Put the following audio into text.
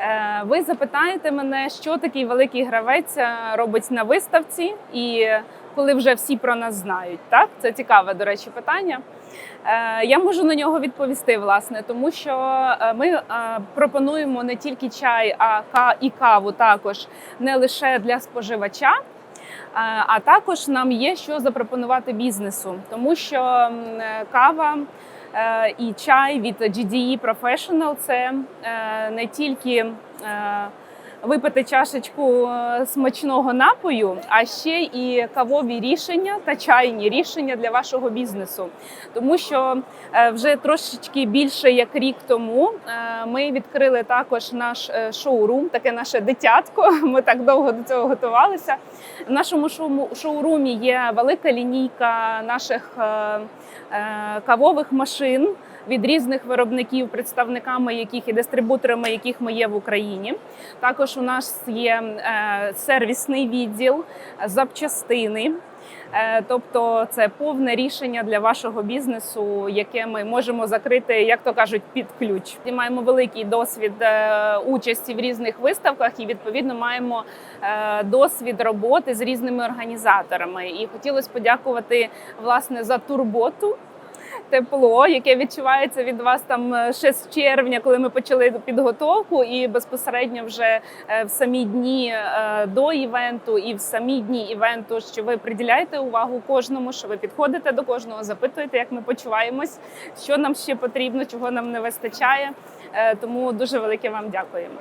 Е, Ви запитаєте мене, що такий великий гравець е, робить на виставці, і коли вже всі про нас знають. Так, це цікаве, до речі, питання. Е, Я можу на нього відповісти, власне, тому що ми пропонуємо не тільки чай, а і каву також не лише для споживача. А також нам є що запропонувати бізнесу, тому що кава і чай від GDE Professional – це е, не тільки е, випити чашечку е, смачного напою, а ще і кавові рішення та чайні рішення для вашого бізнесу. Тому що е, вже трошечки більше як рік тому е, ми відкрили також наш шоурум, таке наше дитятко. Ми так довго до цього готувалися. В нашому шоу- шоурумі є велика лінійка наших кавових машин від різних виробників, представниками яких і дистрибуторами яких ми є в Україні. Також у нас є е, сервісний відділ, запчастини. Е, Тобто це повне рішення для вашого бізнесу, яке ми можемо закрити, як то кажуть, під ключ. І маємо великий досвід е, участі в різних виставках, і відповідно маємо е, досвід роботи з різними організаторами. І хотілося подякувати власне за турботу. Тепло, яке відчувається від вас там е, ще з червня, коли ми почали підготовку, і безпосередньо вже е, в самі дні е, до івенту, і в самі дні івенту, що ви приділяєте увагу кожному, що ви підходите до кожного, запитуєте, як ми почуваємось, що нам ще потрібно, чого нам не вистачає. Тому дуже велике вам дякуємо.